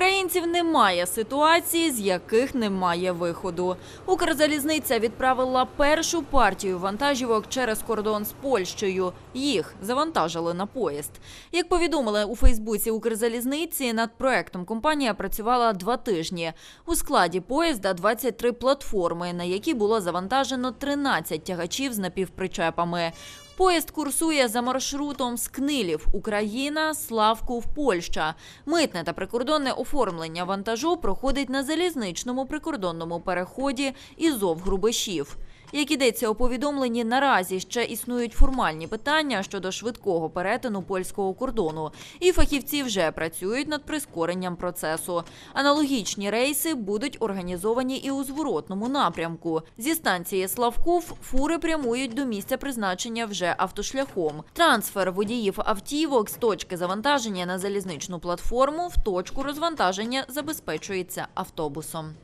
українців немає ситуації, з яких немає виходу. Укрзалізниця відправила першу партію вантажівок через кордон з Польщею. Їх завантажили на поїзд. Як повідомили у Фейсбуці Укрзалізниці, над проектом компанія працювала два тижні. У складі поїзда 23 платформи, на які було завантажено 13 тягачів з напівпричепами. Поїзд курсує за маршрутом з Книлів Україна, Славков, Польща. Митне та прикордонне оформлення вантажу проходить на залізничному прикордонному переході Ізов Грубишів. Як ідеться у повідомленні, наразі ще існують формальні питання щодо швидкого перетину польського кордону, і фахівці вже працюють над прискоренням процесу. Аналогічні рейси будуть організовані і у зворотному напрямку. Зі станції Славков фури прямують до місця призначення вже автошляхом. Трансфер водіїв автівок з точки завантаження на залізничну платформу в точку розвантаження забезпечується автобусом.